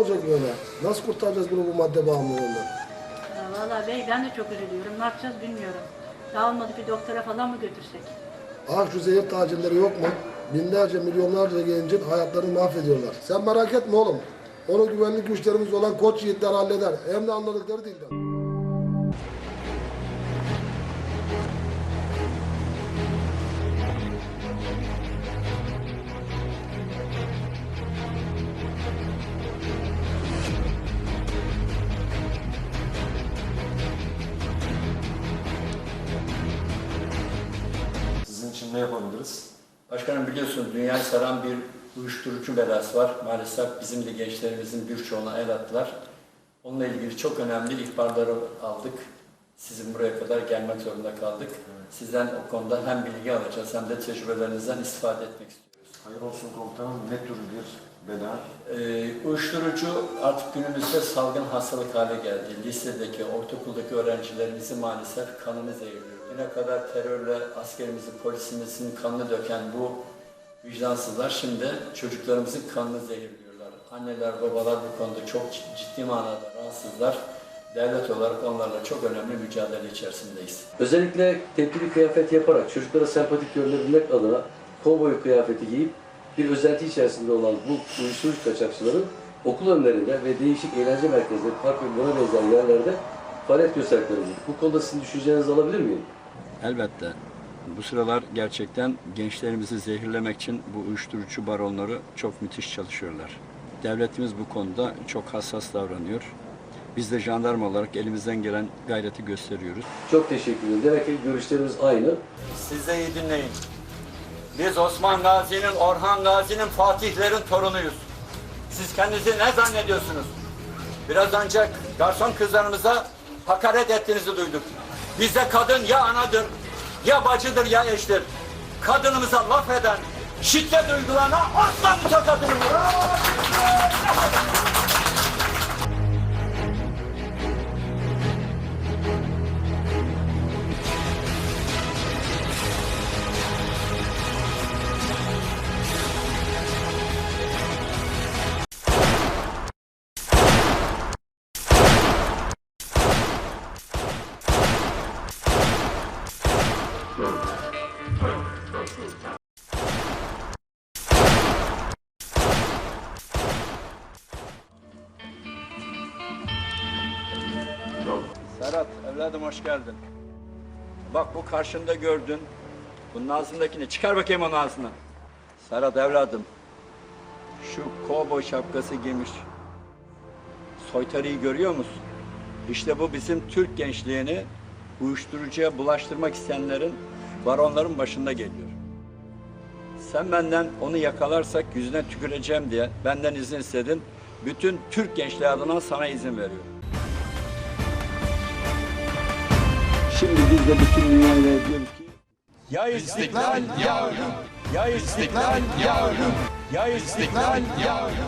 olacak böyle? Nasıl kurtaracağız bunu bu madde bağımlılığından? Ya Vallahi bey ben de çok üzülüyorum. Ne yapacağız bilmiyorum. Daha olmadı bir doktora falan mı götürsek? Ah şu zehir tacirleri yok mu? Binlerce, milyonlarca gencin hayatlarını mahvediyorlar. Sen merak etme oğlum. Onu güvenlik güçlerimiz olan koç yiğitler halleder. Hem de anladıkları dilden. İçin ne yapabiliriz? Başkanım biliyorsunuz dünyayı saran bir uyuşturucu belası var. Maalesef bizim de gençlerimizin birçoğuna el attılar. Onunla ilgili çok önemli ihbarları aldık. Sizin buraya kadar gelmek zorunda kaldık. Sizden o konuda hem bilgi alacağız hem de tecrübelerinizden istifade etmek istiyoruz. Hayır olsun komutanım. Ne tür bir bela? Ee, uyuşturucu artık günümüzde salgın hastalık hale geldi. Lisedeki, ortaokuldaki öğrencilerimizi maalesef kanını zehirliyor. Yine kadar terörle askerimizin, polisimizin kanını döken bu vicdansızlar şimdi çocuklarımızın kanını zehirliyorlar. Anneler, babalar bu konuda çok ciddi manada rahatsızlar. Devlet olarak onlarla çok önemli mücadele içerisindeyiz. Özellikle tepkili kıyafet yaparak çocuklara sempatik görünebilmek adına kovboy kıyafeti giyip bir özenti içerisinde olan bu uyuşturucu kaçakçıların okul önlerinde ve değişik eğlence merkezleri, park ve buna benzer yerlerde faaliyet gösterdiklerini Bu konuda sizin düşüncelerinizi alabilir miyim? Elbette. Bu sıralar gerçekten gençlerimizi zehirlemek için bu uyuşturucu baronları çok müthiş çalışıyorlar. Devletimiz bu konuda çok hassas davranıyor. Biz de jandarma olarak elimizden gelen gayreti gösteriyoruz. Çok teşekkür ederim. Demek ki görüşlerimiz aynı. Siz de iyi dinleyin. Biz Osman Gazi'nin, Orhan Gazi'nin, Fatihlerin torunuyuz. Siz kendinizi ne zannediyorsunuz? Biraz önce garson kızlarımıza hakaret ettiğinizi duyduk. Bizde kadın ya anadır, ya bacıdır, ya eştir. Kadınımıza laf eden, şiddet uygulana asla mütokatını Serhat, evladım hoş geldin. Bak bu karşında gördün. Bunun ağzındakini çıkar bakayım onun ağzına. Serhat evladım. Şu kovboy şapkası giymiş. Soytarıyı görüyor musun? İşte bu bizim Türk gençliğini uyuşturucuya bulaştırmak isteyenlerin, baronların başında geliyor. Sen benden onu yakalarsak yüzüne tüküreceğim diye benden izin istedin. Bütün Türk gençliği adına sana izin veriyorum. Şimdi biz de bütün dünyaya diyoruz ki Ya istiklal ya ölüm, ya istiklal ya ölüm, ya istiklal ya ölüm.